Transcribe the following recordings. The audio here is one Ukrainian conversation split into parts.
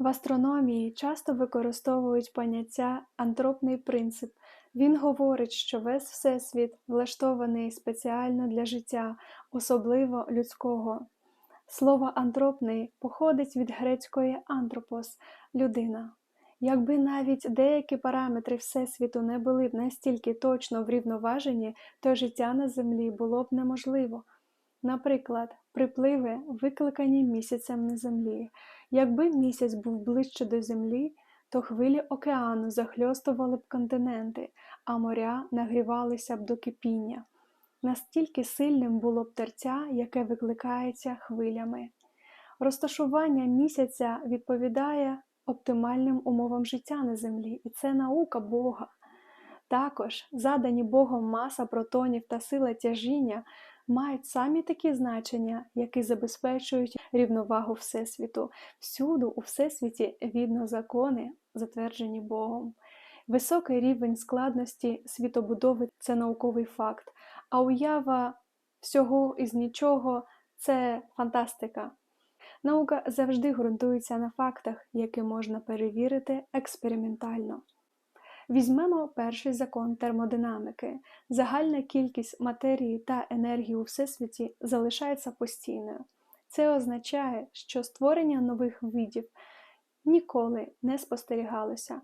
В астрономії часто використовують поняття антропний принцип. Він говорить, що весь всесвіт влаштований спеціально для життя, особливо людського. Слово антропний походить від грецької антропос людина. Якби навіть деякі параметри Всесвіту не були б настільки точно врівноважені, то життя на Землі було б неможливо. Наприклад, припливи, викликані місяцем на Землі. Якби місяць був ближче до Землі, то хвилі океану захльостували б континенти, а моря нагрівалися б до кипіння. Настільки сильним було б терця, яке викликається хвилями. Розташування місяця відповідає оптимальним умовам життя на Землі, і це наука Бога. Також задані Богом маса протонів та сила тяжіння мають самі такі значення, які забезпечують рівновагу Всесвіту. Всюду у Всесвіті видно закони, затверджені Богом. Високий рівень складності світобудови це науковий факт, а уява всього із нічого це фантастика. Наука завжди ґрунтується на фактах, які можна перевірити експериментально. Візьмемо перший закон термодинамики. Загальна кількість матерії та енергії у всесвіті залишається постійною. Це означає, що створення нових видів ніколи не спостерігалося.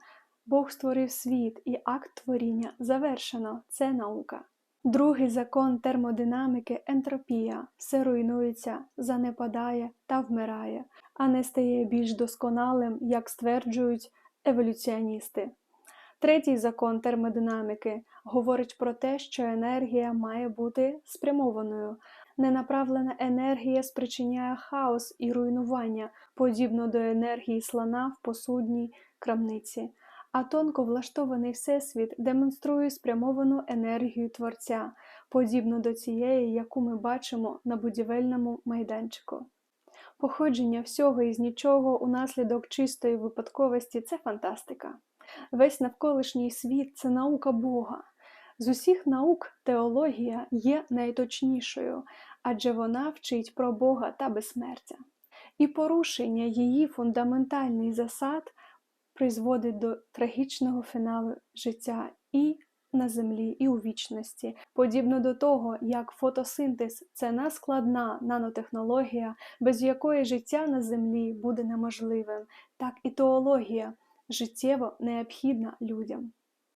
Бог створив світ, і акт творіння завершено це наука. Другий закон термодинамики ентропія все руйнується, занепадає та вмирає, а не стає більш досконалим, як стверджують еволюціоністи. Третій закон термодинаміки говорить про те, що енергія має бути спрямованою. Ненаправлена енергія спричиняє хаос і руйнування, подібно до енергії слона в посудній крамниці. А тонко влаштований всесвіт демонструє спрямовану енергію творця, подібно до цієї, яку ми бачимо на будівельному майданчику. Походження всього із нічого унаслідок чистої випадковості це фантастика. Весь навколишній світ це наука Бога. З усіх наук теологія є найточнішою, адже вона вчить про Бога та безсмертя. І порушення її фундаментальних засад призводить до трагічного фіналу життя і на землі, і у вічності, подібно до того, як фотосинтез це наскладна нанотехнологія, без якої життя на землі буде неможливим, так і теологія життєво необхідна людям.